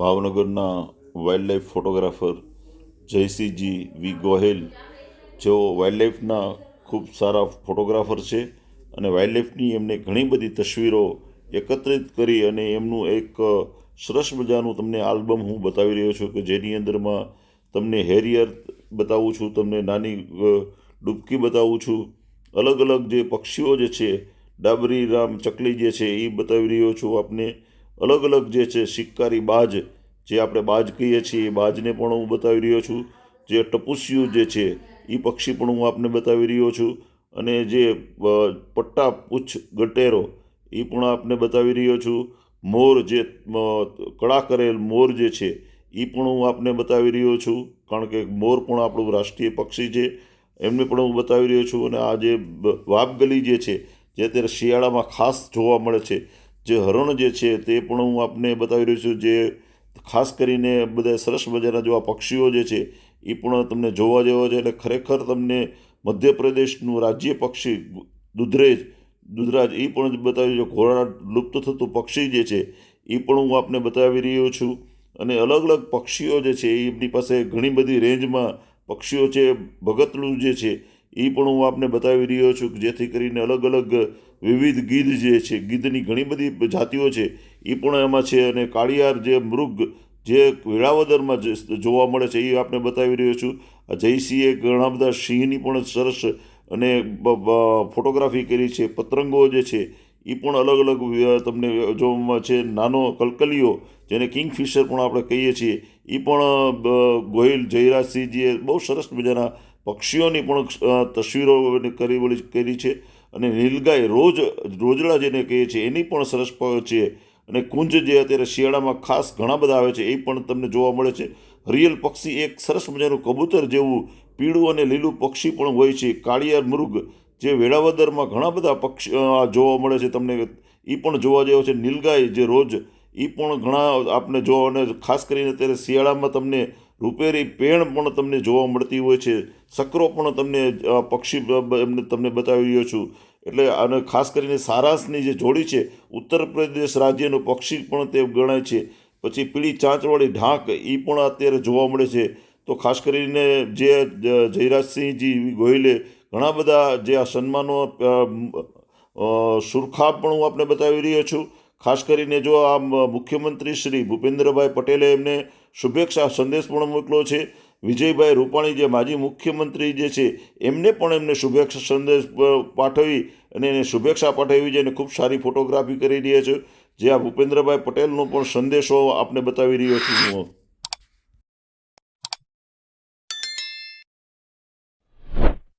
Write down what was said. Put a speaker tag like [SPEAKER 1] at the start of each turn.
[SPEAKER 1] ભાવનગરના wildlife photographer Jaysinhji V Gohel, જેઓ વાઇલ્ડલાઇફના ખૂબ સારા ફોટોગ્રાફર છે અને વાઇલ્ડલાઇફની એમને ઘણી બધી તસવીરો એકત્રિત કરી અને એમનું એક સરસ મજાનું તમને આલ્બમ હું બતાવી રહ્યો છું કે જેની અંદરમાં તમને હેરિયર બતાવું છું, તમને નાની ડૂબકી બતાવું છું. અલગ અલગ જે પક્ષીઓ જે છે, ડાબરી રામ ચકલી જે છે, એ બતાવી રહ્યો છું આપને. અલગ અલગ જે છે શિકારી બાજ, જે આપણે બાજ કહીએ છીએ, એ બાજને પણ હું બતાવી રહ્યો છું. જે ટપુસિયું જે છે એ પક્ષી પણ હું આપને બતાવી રહ્યો છું. અને જે પટ્ટા પૂછ ગટેરો એ પણ આપને બતાવી રહ્યો છું. મોર જે કળા કરેલ મોર જે છે એ પણ હું આપને બતાવી રહ્યો છું. કારણ કે મોર પણ આપણું રાષ્ટ્રીય પક્ષી છે, એમને પણ હું બતાવી રહ્યો છું. અને આ જે વાપગલી જે છે, જે અત્યારે શિયાળામાં ખાસ જોવા મળે છે જે હરણ જે છે તે પણ હું આપને બતાવી રહ્યો છું. જે ખાસ કરીને બધા સરસ મજાના જેવા પક્ષીઓ જે છે એ પણ તમને જોવા જેવા છે. એટલે ખરેખર તમને મધ્યપ્રદેશનું રાજ્ય પક્ષી, દુધરેજ, દુધરાજ એ પણ બતાવી રહ્યો ઘોડા લુપ્ત થતું પક્ષી જે છે એ પણ હું આપને બતાવી રહ્યો છું. અને અલગ અલગ પક્ષીઓ જે છે એમની પાસે ઘણી બધી રેન્જમાં પક્ષીઓ છે. ભગતલું જે છે એ પણ હું આપને બતાવી રહ્યો છું જેથી કરીને અલગ અલગ વિવિધ ગીધ જે છે, ગીધની ઘણી બધી જાતિઓ છે એ પણ એમાં છે અને કાળિયાર જે મૃગ જે વેળાવદરમાં જોવા મળે છે એ આપને બતાવી રહ્યો છું. જયસિંહે ઘણા બધા સિંહની પણ સરસ અને ફોટોગ્રાફી કરી છે પતંગો જે છે એ પણ અલગ અલગ તમને જોવામાં છે, નાનો કલકલીઓ જેને કિંગફિશર પણ આપણે કહીએ છીએ એ પણ ગોહિલ જયરાજસિંહજીએ બહુ સરસ મજાના પક્ષીઓની પણ તસવીરો કરી વળી કરી છે અને નીલગાય રોજ, રોજડા જેને કહીએ છીએ એની પણ સરસ છે. અને કુંજ જે અત્યારે શિયાળામાં ખાસ ઘણા બધા આવે છે, એ પણ તમને જોવા મળે છે. હરિયલ પક્ષી એક સરસ મજાનું કબૂતર જેવું પીળું અને લીલું પક્ષી પણ હોય છે. કાળિયાર મૃગ જે વેળાવદરમાં ઘણા બધા પક્ષી જોવા મળે છે તમને. એ પણ જોવા જેવો છે. નીલગાય જે રોજ, એ પણ ઘણા આપને જોવા અને ખાસ કરીને અત્યારે શિયાળામાં તમને રૂપેરી પેણ પણ તમને જોવા મળતી હોય છે. સકરો પણ તમને પક્ષી એમને તમને બતાવી રહ્યો છું. એટલે અને ખાસ કરીને સારાસની જે જોડી છે ઉત્તર પ્રદેશ રાજ્યનું પક્ષી પણ તે ગણાય છે. પછી પીળી ચાંચવાળી ઢાંક એ પણ અત્યારે જોવા મળે છે. તો ખાસ કરીને જે જયરાજસિંહજી ગોહિલે ઘણા બધા જે આ સન્માનો અ, પણ હું આપને બતાવી રહ્યો છું. ખાસ કરીને જો આ મુખ્યમંત્રી શ્રી ભૂપેન્દ્રભાઈ પટેલે એમને શુભેચ્છા સંદેશ પણ મોકલો છે, વિજયભાઈ રૂપાણી જે માજી મુખ્યમંત્રી જે છે, એમને પણ એમને શુભેચ્છા સંદેશ પાઠવી અને એને શુભેચ્છા પાઠવી છે અને ખૂબ સારી ફોટોગ્રાફી કરી રહ્યા છે. જે આ ભૂપેન્દ્રભાઈ પટેલનો પણ સંદેશો આપને બતાવી રહ્યો છું હું.